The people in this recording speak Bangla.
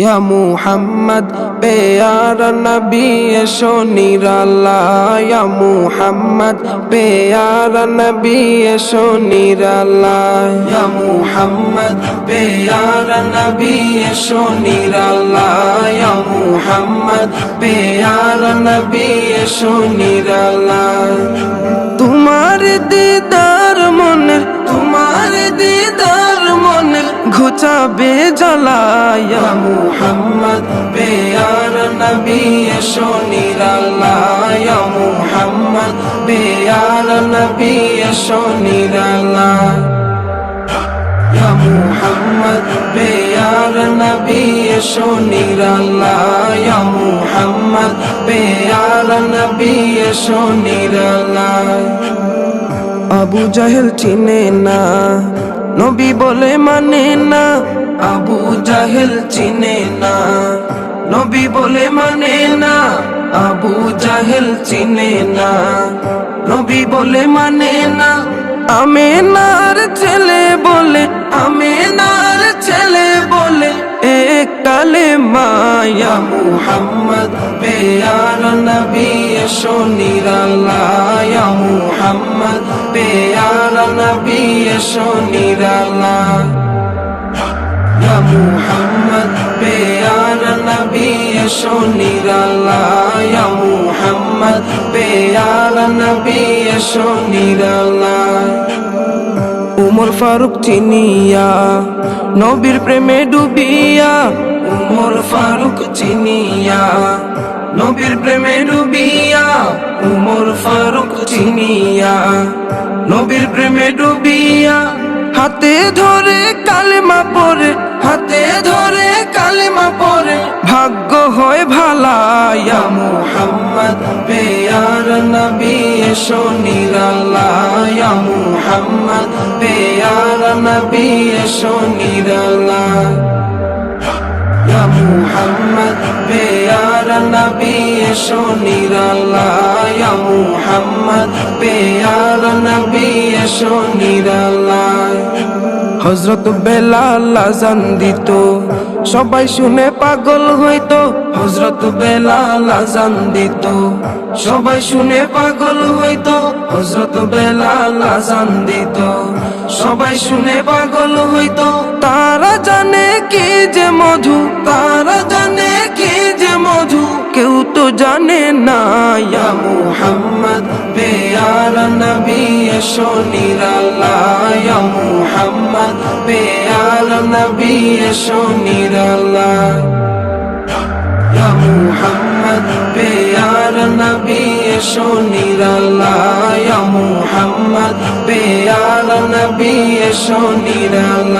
ইয়া মুহাম্মদ পেয়ার নবী, এসো নিরালা ইয়া মুহাম্মদ পেয়ার নবী, এসো নিরালা ইয়া মুহাম্মদ পেয়ার নবী, এসো নিরালা ইয়া মুহাম্মদ পেয়ার নবী, এসো নিরালা তোমার দিদার ঘুচাবে জ্বালায়া মুহাম্মদ বেয়ার নবী এসো নিরালায়া মুহাম্মদ বেয়ার নবী নিরালা ইয়া মুহাম্মদ বেয়ার নবী নিরালা ইয়া মুহাম্মদ বেয়ার নবী এসো নিরালা আবু জাহেল চিনে না। নবী বলে মানে না, আবু জাহেল চিনে না। নবী বলে মানে না, আবু জাহেল চিনে না। নবী বলে মানে না, আমেনার ছেলে বলে, আমেনার ছেলে বলে এক কালে মায়া মুহাম্মদ, বেয়ার নবী এসো নিরালায়া মুহাম্মদ বেয়ার নবী এসো মুহাম্মদ বেয়ার নবী এসো মুহাম্মদ বেয়ার নবী এসো উমর ফারুক চিনিয়া নবীর প্রেমে ডুবিয়া উমর ফারুক চিনিয়া নবীর প্রেমে ডুবিয়া উমর ফারুক চিনিয়া নবীর প্রেমে ডুবিয়া, হাতে ধরে কালেমা পরে হাতে ধরে কালেমা পরে ভাগ্য হয় ভালায়া। মুহাম্মদ বেয়ার নবী এসো নিরালায়া। মুহাম্মদ বেয়ার নবী এসো নিরালা মুহাম্মদ হজরত বেলাল আজান দিত, সবাই শুনে পাগল হইতো। হজরত বেলাল আজান দিত, সবাই শুনে পাগল হইতো। হজরত বেলাল আজান দিত, সবাই শুনে পাগল হইতো। তারা জানে কি যে মধু, তারা জানে কি কেউ তো জানে না, ইয়া মুহাম্মদ, বেয়ার নবী, এসো নিরালা ইয়া মুহাম্মদ, বেয়ার নবী, এসো নিরালা ইয়া মুহাম্মদ, বেয়ার নবী, এসো নিরালা ইয়া মুহাম্মদ, বেয়ার নবী, এসো নিরালা